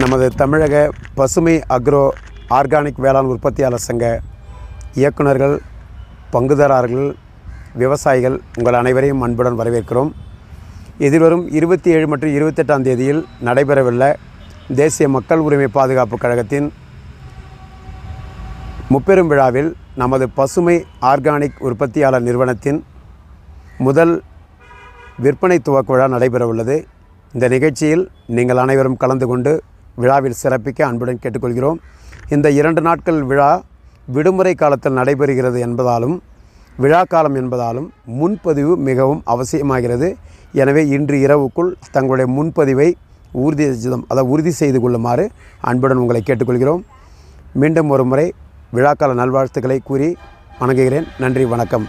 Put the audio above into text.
நமது தமிழக பசுமை அக்ரோ ஆர்கானிக் வேளாண் உற்பத்தியாளர் சங்க இயக்குனர்கள் பங்குதாரர்கள் விவசாயிகள் உங்கள் அனைவரையும் அன்புடன் வரவேற்கிறோம். எதிர்வரும் இருபத்தி ஏழு மற்றும் இருபத்தெட்டாம் தேதியில் நடைபெறவுள்ள தேசிய மக்கள் உரிமை பாதுகாப்பு கழகத்தின் முப்பெரும் விழாவில் நமது பசுமை ஆர்கானிக் உற்பத்தியாளர் நிறுவனத்தின் முதல் விற்பனை துவக்க விழா நடைபெறவுள்ளது. இந்த நிகழ்ச்சியில் நீங்கள் அனைவரும் கலந்து கொண்டு விழாவில் சிறப்பிக்க அன்புடன் கேட்டுக்கொள்கிறோம். இந்த இரண்டு நாட்கள் விழா விடுமுறை காலத்தில் நடைபெறுகிறது என்பதாலும் விழா காலம் என்பதாலும் முன்பதிவு மிகவும் அவசியமாகிறது. எனவே இன்று இரவுக்குள் தங்களுடைய முன்பதிவை உறுதி அதாவது உறுதி செய்து கொள்ளுமாறு அன்புடன் உங்களை கேட்டுக்கொள்கிறோம். மீண்டும் ஒரு முறை விழாக்கால நல்வாழ்த்துக்களை கூறி வணங்குகிறேன். நன்றி வணக்கம்.